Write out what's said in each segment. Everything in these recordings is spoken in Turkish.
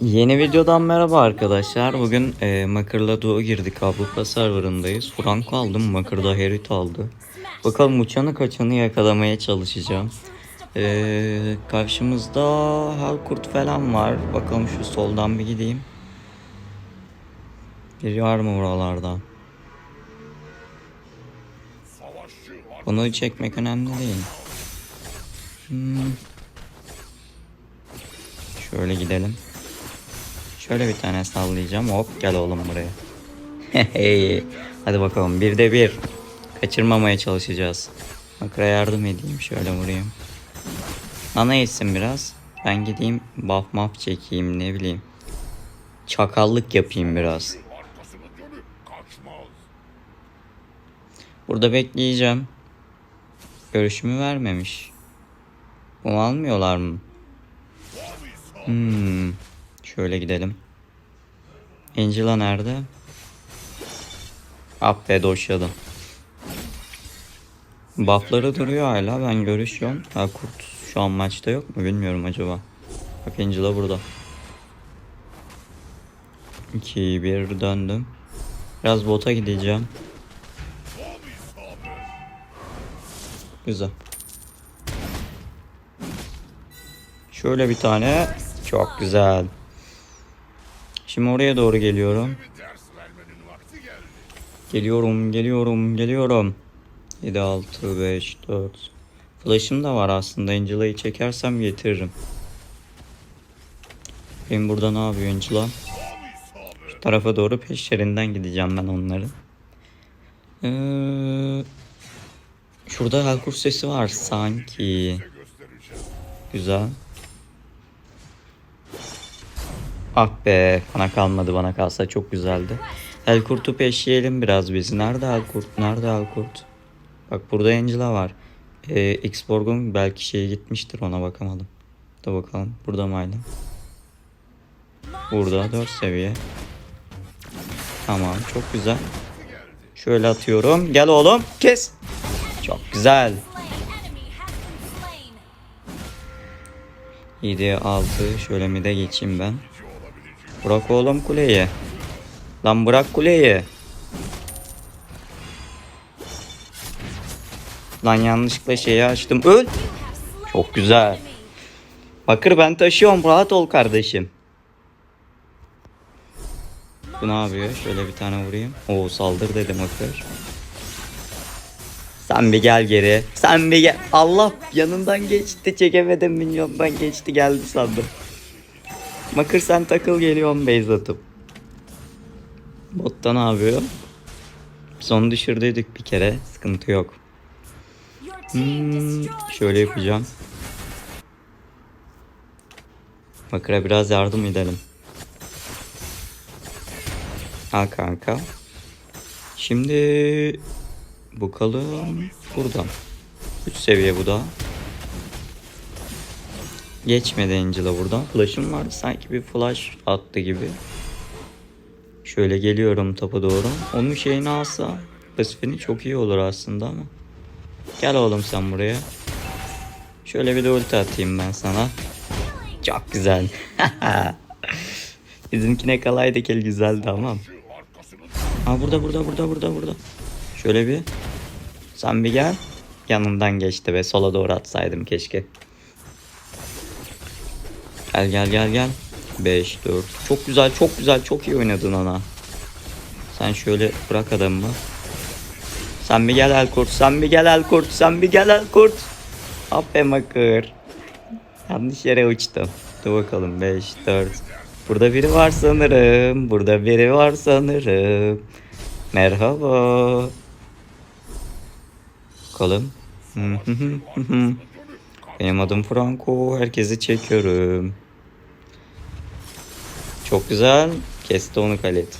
Yeni videodan merhaba arkadaşlar. Bugün e, Makır'la Doğu girdik. Avrupa serverındayız. Franco aldım. Makır da Herit aldı. Bakalım uçanı kaçanı yakalamaya çalışacağım. E, karşımızda Halkurt falan var. Bakalım şu soldan bir gideyim. Biri var mı buralarda? Bunu çekmek önemli değil. Hmm. Şöyle gidelim. Şöyle bir tane sallayacağım. Hop gel oğlum buraya. Hadi bakalım. Bir de bir. Kaçırmamaya çalışacağız. Makra yardım edeyim. Şöyle vurayım. Nana etsin biraz. Ben gideyim buff map çekeyim ne bileyim. Çakallık yapayım biraz. Burada bekleyeceğim. Görüşümü vermemiş. Bunu almıyorlar mı? Hmm. Şöyle gidelim. Angela nerede? Ah be doşladım. Buffları duruyor hala ben görüşüyorum. Ha kurt şu an maçta yok mu bilmiyorum acaba. Bak Angela burada. 2 1 döndüm. Biraz bota gideceğim. Güzel. Şöyle bir tane. Çok güzel. Şimdi oraya doğru geliyorum. Geliyorum, geliyorum, geliyorum. 7, 6, 5, 4. Flash'ım da var aslında. Angela'yı çekersem getiririm. Benim burada ne yapıyor Angela? Şu tarafa doğru peşlerinden gideceğim ben onların. Ee, şurada Halkur sesi var sanki. Güzel. Ah be bana kalmadı bana kalsa çok güzeldi. El kurtu peşleyelim biraz biz. Nerede el kurt? Nerede el kurt? Bak burada Angela var. Ee, X-Borg'un belki şeyi gitmiştir ona bakamadım. Da bakalım. Burada mı hala? Burada 4 seviye. Tamam çok güzel. Şöyle atıyorum. Gel oğlum kes. Çok güzel. 7 6 şöyle mi de geçeyim ben. Bırak oğlum kuleyi. Lan bırak kuleyi. Lan yanlışlıkla şeyi açtım. Öl. Çok güzel. Bakır ben taşıyorum. Rahat ol kardeşim. Bu ne yapıyor? Şöyle bir tane vurayım. Oo saldır dedim Bakır. Sen bir gel geri. Sen bir gel. Allah yanından geçti. Çekemedim minyondan geçti geldi sandım. Makır sen takıl geliyorum base atıp. Botta ne yapıyor? Son düşürdüydük bir kere. Sıkıntı yok. Hmm, şöyle yapacağım. Makır'a biraz yardım edelim. Al kanka. Şimdi bakalım buradan. 3 seviye bu da. Geçmedi Angela buradan. Flash'ım var. Sanki bir flash attı gibi. Şöyle geliyorum topa doğru. Onun şeyini alsa pasifini çok iyi olur aslında ama. Gel oğlum sen buraya. Şöyle bir de ulti atayım ben sana. Çok güzel. Bizimkine kalaydı kel güzeldi ama. Ha burada burada burada burada burada. Şöyle bir. Sen bir gel. Yanımdan geçti ve sola doğru atsaydım keşke. Gel gel gel gel. 5 4. Çok güzel çok güzel çok iyi oynadın ana. Sen şöyle bırak adamı. Sen bir gel el kurt. Sen bir gel el kurt. Sen bir gel el kurt. Ape makır. Yanlış yere uçtum. Dur bakalım 5 4. Burada biri var sanırım. Burada biri var sanırım. Merhaba. Bakalım. Benim adım Franco. Herkesi çekiyorum. Çok güzel. Kesti onu kalet.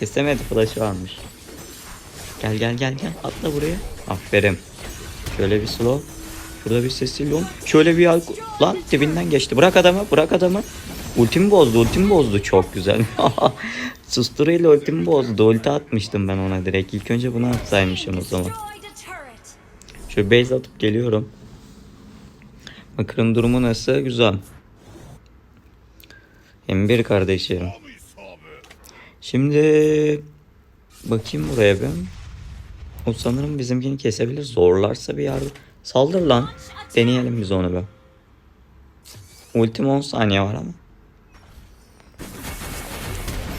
Kesemedi flash varmış. Gel gel gel gel. Atla buraya. Aferin. Şöyle bir slow. Şurada bir sesliyorum. Şöyle bir alko... Lan dibinden geçti. Bırak adamı. Bırak adamı. Ultimi bozdu. Ultimi bozdu. Çok güzel. Susturuyla ultimi bozdu. Ulti atmıştım ben ona direkt. İlk önce bunu atsaymışım o zaman. Şöyle base atıp geliyorum. Bakır'ın durumu nasıl? Güzel. Hem bir kardeşlerim. Şimdi bakayım buraya bir. O sanırım bizimkini kesebilir. Zorlarsa bir yardım. Saldır lan. Deneyelim biz onu bir. Ultim 10 saniye var ama.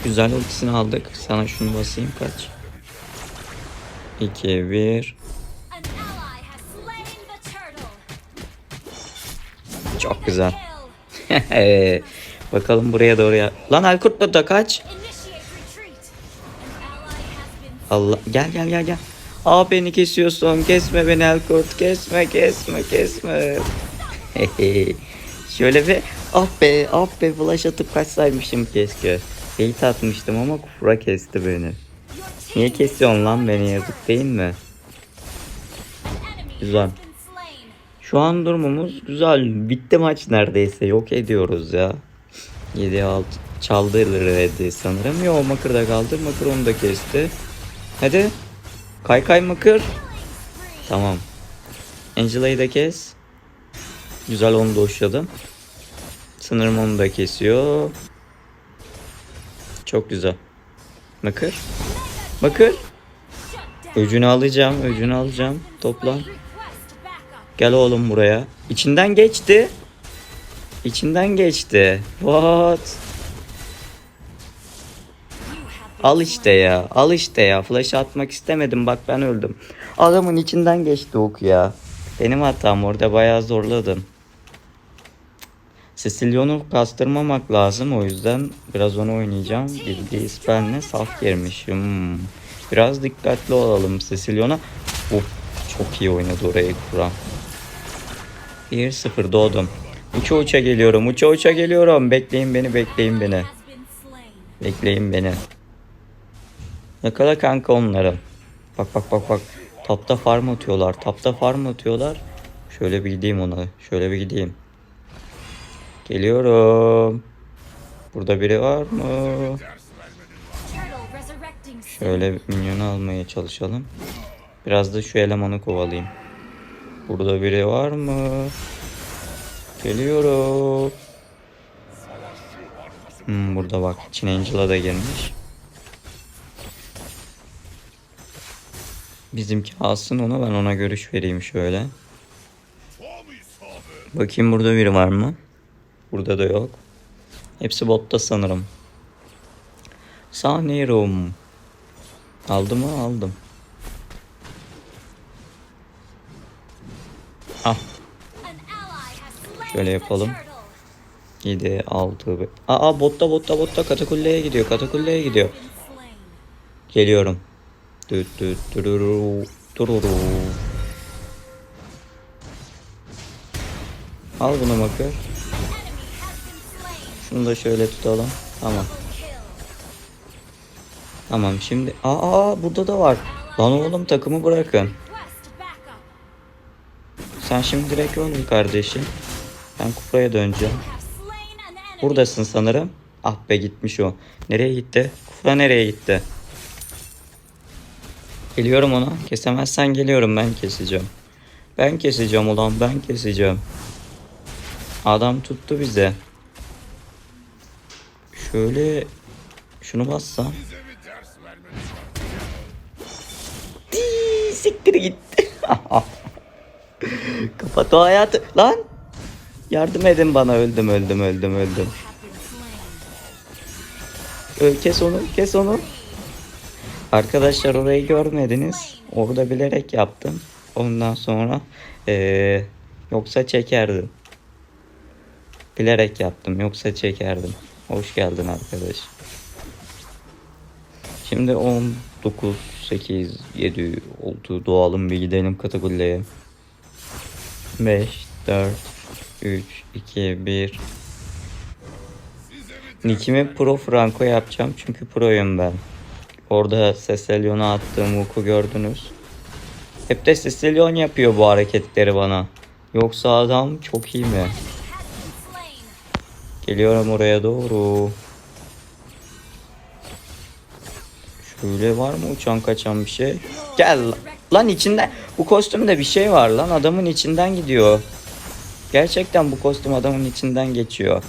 Güzel ultisini aldık. Sana şunu basayım kaç. 2 1 An ally has slain the turtle. Çok güzel. Bakalım buraya doğru ya. Lan Alkurt da kaç. Allah gel gel gel gel. Aa beni kesiyorsun. Kesme beni Alkurt. Kesme kesme kesme. Şöyle bir ah be ah be flash atıp kaçsaymışım keşke. Bait atmıştım ama kufra kesti beni. Niye kesiyorsun lan beni yazık değil mi? Güzel. Şu an durumumuz güzel. Bitti maç neredeyse. Yok ediyoruz ya. 7 6 çaldırdı sanırım. Yo Makır da kaldı. Makır onu da kesti. Hadi. Kay kay Makır. Tamam. Angela'yı da kes. Güzel onu da hoşladım. Sanırım onu da kesiyor. Çok güzel. Makır. Makır. Öcünü alacağım. Öcünü alacağım. Toplan. Gel oğlum buraya. İçinden geçti. İçinden geçti. What? Al işte ya. Al işte ya. Flash atmak istemedim. Bak ben öldüm. Adamın içinden geçti ok ya. Benim hatam orada bayağı zorladım. Cecilion'u kastırmamak lazım. O yüzden biraz onu oynayacağım. Bildiği spell'le saf girmişim. Biraz dikkatli olalım Cecilion'a. Of çok iyi oynadı orayı kuran. 1-0 doğdum. Uça uça geliyorum. Uça uça geliyorum. Bekleyin beni bekleyin beni. Bekleyin beni. Yakala kanka onları. Bak bak bak bak. Tapta farm atıyorlar. Tapta farm atıyorlar. Şöyle bir gideyim ona. Şöyle bir gideyim. Geliyorum. Burada biri var mı? Şöyle minyonu almaya çalışalım. Biraz da şu elemanı kovalayayım. Burada biri var mı? Geliyorum. Hmm, burada bak. Çin Angel'a da girmiş. Bizimki alsın onu ben ona görüş vereyim şöyle. Bakayım burada biri var mı? Burada da yok. Hepsi botta sanırım. Sanırım. Aldı mı? Aldım. Ah Şöyle yapalım. turtle. 7 6 be- Aa botta botta botta katakulleye gidiyor. Katakulleye gidiyor. Geliyorum. Düt düt dururu dururu. Al bunu slain. Şunu da şöyle tutalım. Tamam. Tamam şimdi. Aa, burada da var. Lan oğlum takımı bırakın. Sen şimdi direkt öldün kardeşim. Ben kupraya döneceğim. Buradasın sanırım. Ah be gitmiş o. Nereye gitti? Kufra nereye gitti? Geliyorum ona. Kesemezsen geliyorum ben keseceğim. Ben keseceğim ulan ben keseceğim. Adam tuttu bize. Şöyle şunu bassam. Siktir gitti. Kapat o hayatı. Lan. Yardım edin bana öldüm öldüm öldüm öldüm. Have been slain. Ö, kes onu, kes onu. Arkadaşlar orayı görmediniz. Orada bilerek yaptım. Ondan sonra eee, yoksa çekerdim. Bilerek yaptım yoksa çekerdim. Hoş geldin arkadaş. Şimdi 19, 8, 7 oldu. Doğalım bir gidelim katakulleye. 5, 4, 3, 2, 1. Nick'imi Pro Franco yapacağım çünkü proyum ben. Orada Cecilion'a attığım oku gördünüz. Hep de Cecilion yapıyor bu hareketleri bana. Yoksa adam çok iyi mi? Geliyorum oraya doğru. Şöyle var mı uçan kaçan bir şey? Gel lan içinde bu kostümde bir şey var lan adamın içinden gidiyor. Gerçekten bu kostüm adamın içinden geçiyor.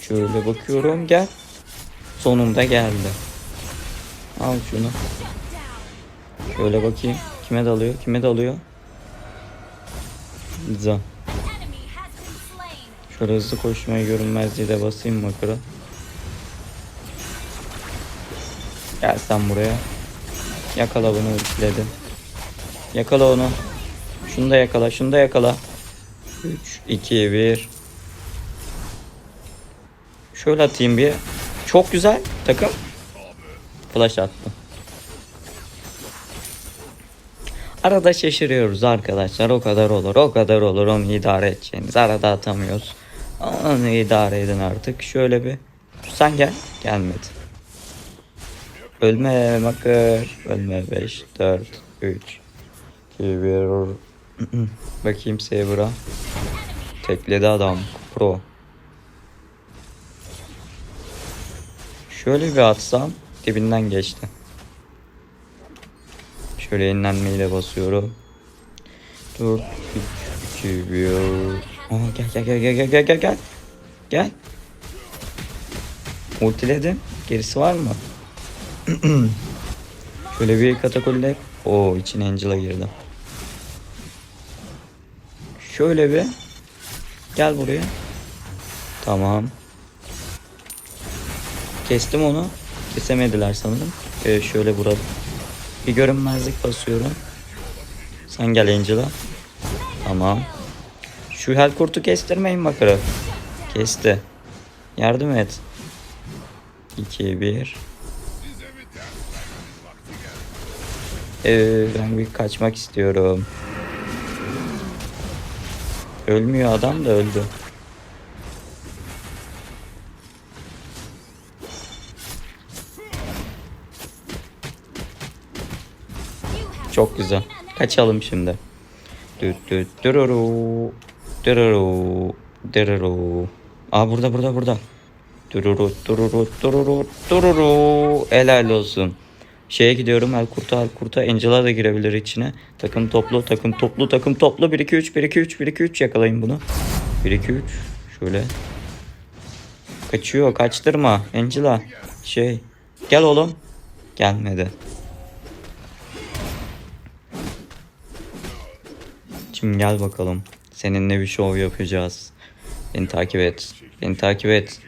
Şöyle bakıyorum gel. Sonunda geldi. Al şunu. Şöyle bakayım. Kime dalıyor? Kime dalıyor? Zam. Şöyle hızlı koşmaya görünmez diye de basayım makara. Gel sen buraya. Yakala bunu ultiledi. Yakala onu. Şunu da yakala, şunu da yakala. 3, 2, 1. Şöyle atayım bir. Çok güzel takım. Flash attım. Arada şaşırıyoruz arkadaşlar. O kadar olur, o kadar olur. Onu idare edeceğiniz. Arada atamıyoruz. Onu idare edin artık. Şöyle bir. Sen gel. Gelmedi. Ölme makar. Ölme 5, 4, 3, 2, 1. Bakayım Saber'a. Tekledi adam. Pro. Şöyle bir atsam dibinden geçti. Şöyle yenilenmeyle basıyorum. 4, 3, 2, 1. Aa, gel gel gel gel gel gel gel. Gel. Ultiledim. Gerisi var mı? Şöyle bir katakulle. Oo içine Angela girdi. Şöyle bir. Gel buraya. Tamam. Kestim onu. Kesemediler sanırım. Ee, şöyle vuralım. Bir görünmezlik basıyorum. Sen gel Angela. Tamam. Şu hel kurtu kestirmeyin bakalım. Kesti. Yardım et. 2 1 Ee, ben bir kaçmak istiyorum. Ölmüyor adam da öldü. Çok güzel. Kaçalım şimdi. Dürürü. Dürürü. Dürürü. Aa burada burada burada. Dururu dururu dururu dururu. Helal olsun. Şeye gidiyorum el kurta el kurta Angela da girebilir içine. Takım toplu takım toplu takım toplu 1 2 3 1 2 3 1 2 3 yakalayın bunu. 1 2 3 şöyle. Kaçıyor kaçtırma Angela. Şey gel oğlum. Gelmedi. Şimdi gel bakalım. Seninle bir şov yapacağız. Beni takip et. Beni takip et.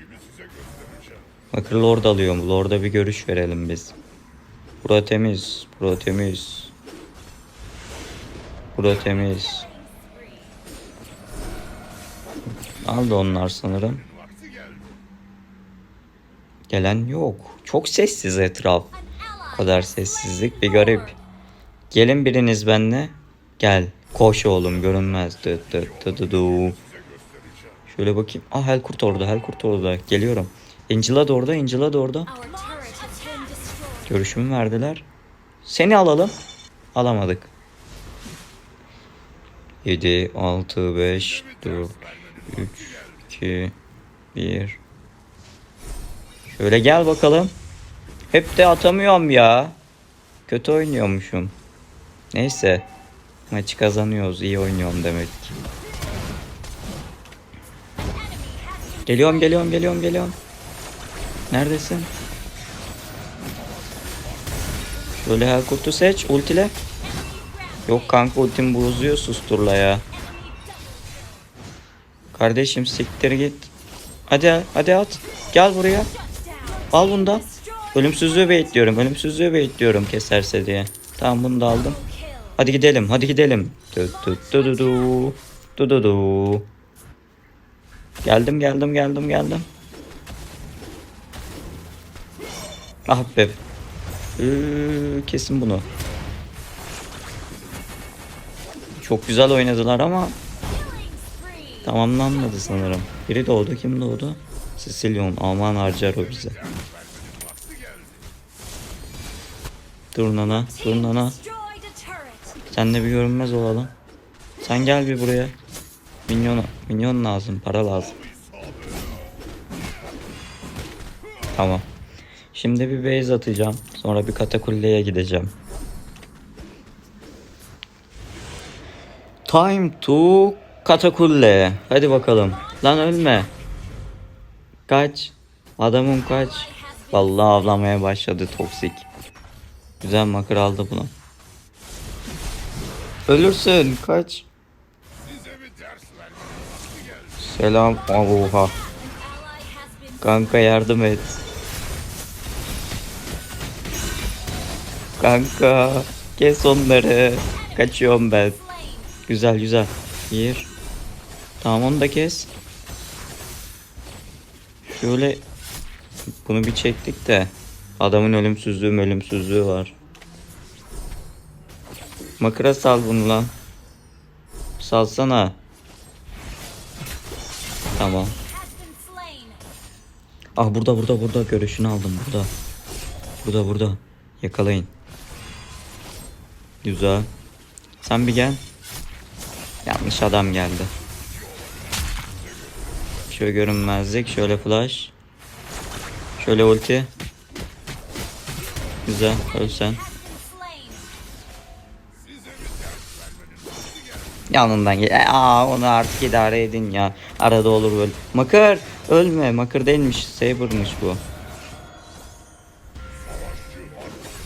Bakır Lord alıyorum. Lord'a bir görüş verelim biz. Bura temiz. Bura temiz. Bura temiz. Aldı onlar sanırım. Gelen yok. Çok sessiz etraf. Bu kadar sessizlik bir garip. Gelin biriniz benle. Gel. Koş oğlum görünmez. Dı dı dı dı dı. Şöyle bakayım. Ah Helkurt orada. Helkurt orada. Geliyorum. Angela da orada. Angela da orada. Görüşümü verdiler. Seni alalım. Alamadık. 7, 6, 5, 4, 3, 2, 1. Şöyle gel bakalım. Hep de atamıyorum ya. Kötü oynuyormuşum. Neyse. Maçı kazanıyoruz. iyi oynuyorum demek ki. Geliyorum geliyorum geliyorum geliyorum. Neredesin? Şöyle her kurtu seç ultile. Yok kanka ultim bozuyor susturla ya. Kardeşim siktir git. Hadi hadi at. Gel buraya. Al bunu da. Ölümsüzlüğü bekliyorum. Ölümsüzlüğü bekliyorum keserse diye. Tamam bunu da aldım. Hadi gidelim. Hadi gidelim. Du du du du du. Du du du. Geldim geldim geldim geldim. Ah be. Ee, kesin bunu. Çok güzel oynadılar ama tamamlanmadı sanırım. Biri doğdu. Kim doğdu? Sicilyon. Alman harcar o bize. Dur nana. Dur nana. Destroyed a turret. Senle bir görünmez olalım. Sen gel bir buraya. Minyon, minyon lazım, para lazım. Tamam. Şimdi bir base atacağım. Sonra bir katakulleye gideceğim. Time to katakulle. Hadi bakalım. Lan ölme. Kaç. Adamım kaç. Vallahi avlamaya başladı toksik. Güzel makır aldı bunu. Ölürsün kaç. Selam. Oha. Kanka yardım et. Kanka kes onları. Kaçıyorum ben. Güzel güzel. Bir. Tamam onu da kes. Şöyle bunu bir çektik de adamın ölümsüzlüğü ölümsüzlüğü var. Makara sal bunu lan. Salsana. Tamam. Ah burada burada burada görüşünü aldım burada. Burada burada. Yakalayın. Güzel. Sen bir gel. Yanlış adam geldi. Şöyle görünmezlik, şöyle flash. Şöyle ulti. Güzel, öl. Yanından gel. Aa onu artık idare edin ya. Arada olur böyle. Makır ölme. Makır değilmiş. Saber'mış bu.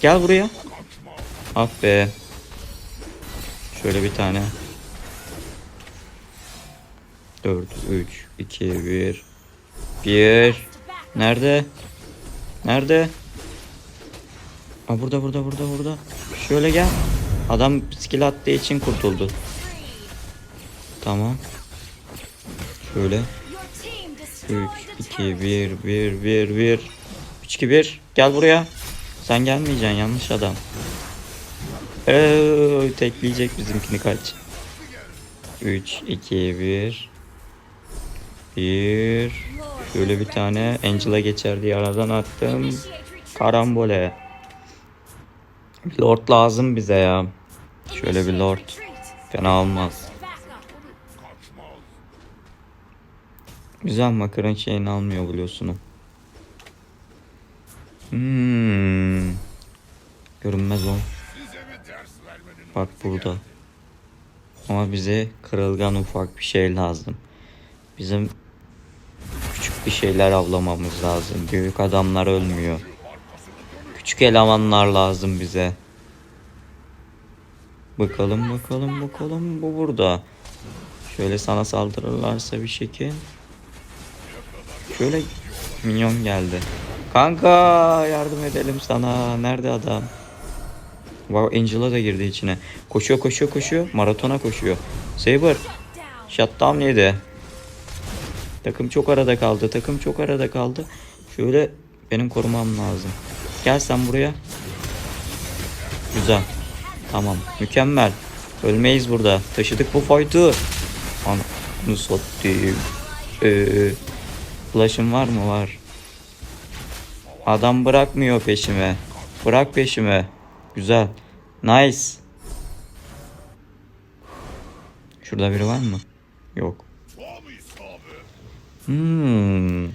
Gel buraya. Ah. Şöyle bir tane. 4 3 2 1 1 Nerede? Nerede? Aa burada burada burada burada. Şöyle gel. Adam skill attığı için kurtuldu. Tamam. Şöyle. Your team 3, destroyed the 2, turret. 1, 1, 1, 1. 3, 2, 1. Gel buraya. Sen gelmeyeceksin yanlış adam. Eee, tekleyecek bizimkini kaç. 3, 2, 1. 1. Lord, Şöyle bir tane Angela geçer diye aradan attım. Karambole. Lord lazım bize ya. Şöyle bir lord. Fena olmaz. Güzel makarın şeyini almıyor biliyorsun. Hmm. Görünmez o. Bak burada. Ama bize kırılgan ufak bir şey lazım. Bizim küçük bir şeyler avlamamız lazım. Büyük adamlar ölmüyor. Küçük elemanlar lazım bize. Bakalım bakalım bakalım bu burada. Şöyle sana saldırırlarsa bir şekil. Şöyle minyon geldi. Kanka yardım edelim sana. Nerede adam? Wow Angela da girdi içine. Koşuyor koşuyor koşuyor. Maratona koşuyor. Saber Down. shutdown yedi. Takım çok arada kaldı. Takım çok arada kaldı. Şöyle benim korumam lazım. Gel sen buraya. Güzel. Tamam. Mükemmel. Ölmeyiz burada. Taşıdık bu fight'ı. Anasını satayım. Ee, flash'ın var mı? Var. Adam bırakmıyor peşime. Bırak peşime. Güzel. Nice. Şurada biri var mı? Yok. Hmm.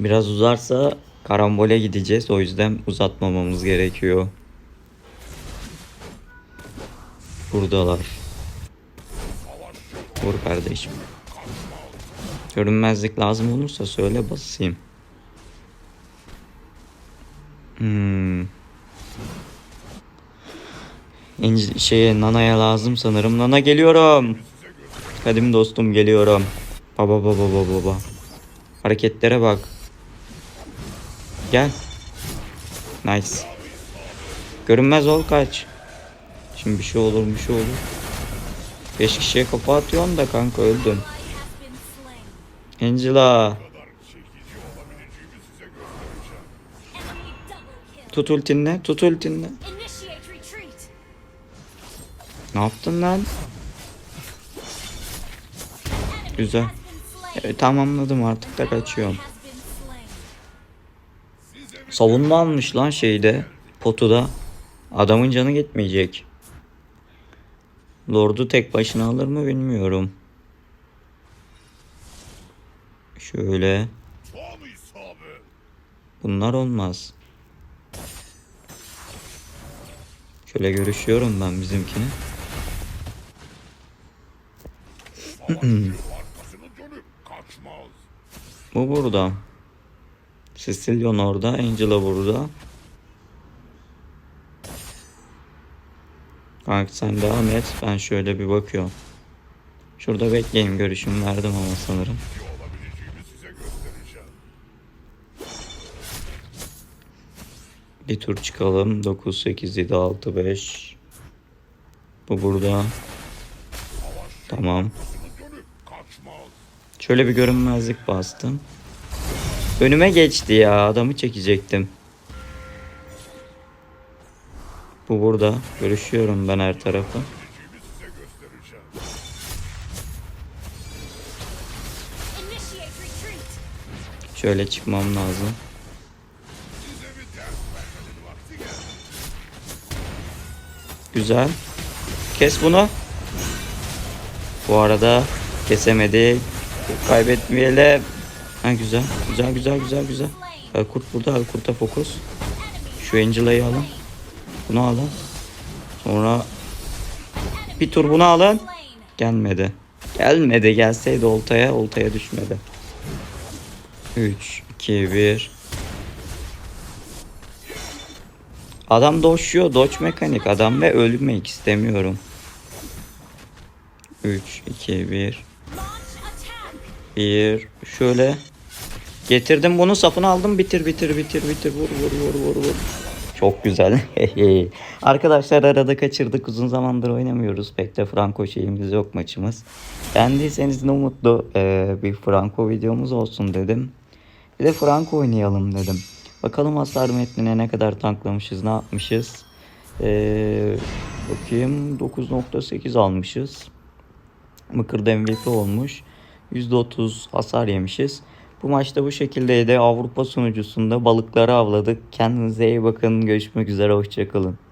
Biraz uzarsa karambole gideceğiz. O yüzden uzatmamamız gerekiyor. Buradalar. Vur kardeşim. Görünmezlik lazım olursa söyle basayım. Hmm. Şeye Nana'ya lazım sanırım. Nana geliyorum. Kadim dostum geliyorum. Baba baba baba baba. Hareketlere bak. Gel. Nice. Görünmez ol kaç. Şimdi bir şey olur bir şey olur. 5 kişiye kafa atıyorsun da kanka öldün. Angela. Tut ultinle tut ultinle. Ne yaptın lan? Güzel. Evet, tamamladım artık da kaçıyorum. Savunma almış lan şeyde. Potuda. Adamın canı gitmeyecek. Lord'u tek başına alır mı bilmiyorum. Şöyle. Bunlar olmaz. Şöyle görüşüyorum ben bizimkini. Bu burada. Sicilian orada. Angela burada. Kanka sen devam et. Ben şöyle bir bakıyorum. Şurada bekleyeyim. Görüşümü verdim ama sanırım. Bir tur çıkalım. 9, 8, 7, 6, 5. Bu burada. Tamam. Şöyle bir görünmezlik bastım. Önüme geçti ya. Adamı çekecektim. Bu burada. Görüşüyorum ben her retreat. Şöyle çıkmam lazım. Güzel. Kes bunu. Bu arada kesemedik. Kaybetmeyelim. Ha güzel. Güzel güzel güzel güzel. Elkurt burada. Elkurt'a fokus. Şu Angela'yı alın. Bunu alın. Sonra bir tur bunu alın. Gelmedi. Gelmedi. Gelseydi oltaya. Oltaya düşmedi. 3, 2, 1. Adam doşuyor. Doç mekanik adam ve ölmek istemiyorum. 3, 2, 1. 1. Şöyle. Getirdim bunu safını aldım. Bitir bitir bitir bitir. Vur vur vur vur vur. Çok güzel. Arkadaşlar arada kaçırdık. Uzun zamandır oynamıyoruz. Pek de Franco şeyimiz yok maçımız. Beğendiyseniz ne mutlu ee, bir Franco videomuz olsun dedim. Bir de Franco oynayalım dedim. Bakalım hasar metnine ne kadar tanklamışız, ne yapmışız. Ee, bakayım 9.8 almışız. Mıkır'da MVP olmuş. %30 hasar yemişiz. Bu maçta bu şekildeydi. Avrupa sunucusunda balıkları avladık. Kendinize iyi bakın. Görüşmek üzere. Hoşçakalın.